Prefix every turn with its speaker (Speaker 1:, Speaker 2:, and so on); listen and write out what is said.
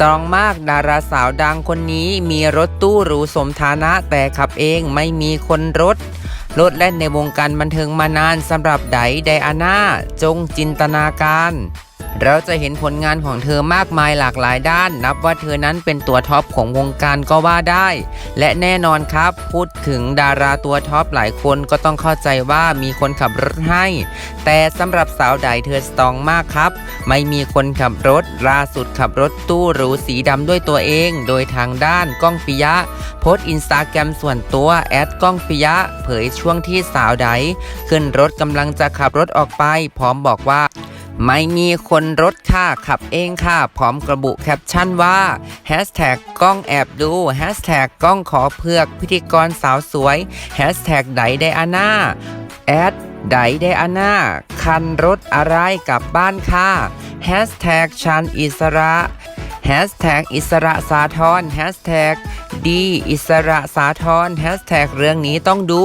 Speaker 1: ตรองมากดาราสาวดังคนนี้มีรถตู้หรูสมฐานะแต่ขับเองไม่มีคนรถรถแล่นในวงการบันเทิงมานานสำหรับไดไดอาน่าจงจินตนาการ เราจะเห็นผลงานของเธอมากมายหลากหลายด้าน นับว่าเธอนั้นเป็นตัวท็อปของวงการก็ว่าได้ และแน่นอนครับ พูดถึงดาราตัวท็อปหลายคนก็ต้องเข้าใจว่ามีคนขับรถให้ แต่สำหรับสาวใดเธอสตองมากครับ ไม่มีคนขับรถล่าสุดขับรถตู้หรูสีดำด้วยตัวเอง โดยทางด้านก้องปิยะ โพสต์อินสตาแกรมส่วนตัวแอดก้องปิยะ เผยช่วงที่สาวใดขึ้นรถกำลังจะขับรถออกไป พร้อมบอกว่า ไม่มีคนรถค่ะ ขับเองค่ะ พร้อมกระบุแคปชั่นว่า Hashtag กล้องแอบดู Hashtag กล้องขอเพือกพิธีกรสาวสวย Hashtag ไดไดอาน่าแอดไดไดอาน่าคันรถอะไรกลับบ้านค่ะ Hashtag ชันอิสระ Hashtag อิสระสาทร Hashtag ดีอิสระสาทร Hashtag เรื่องนี้ต้องดู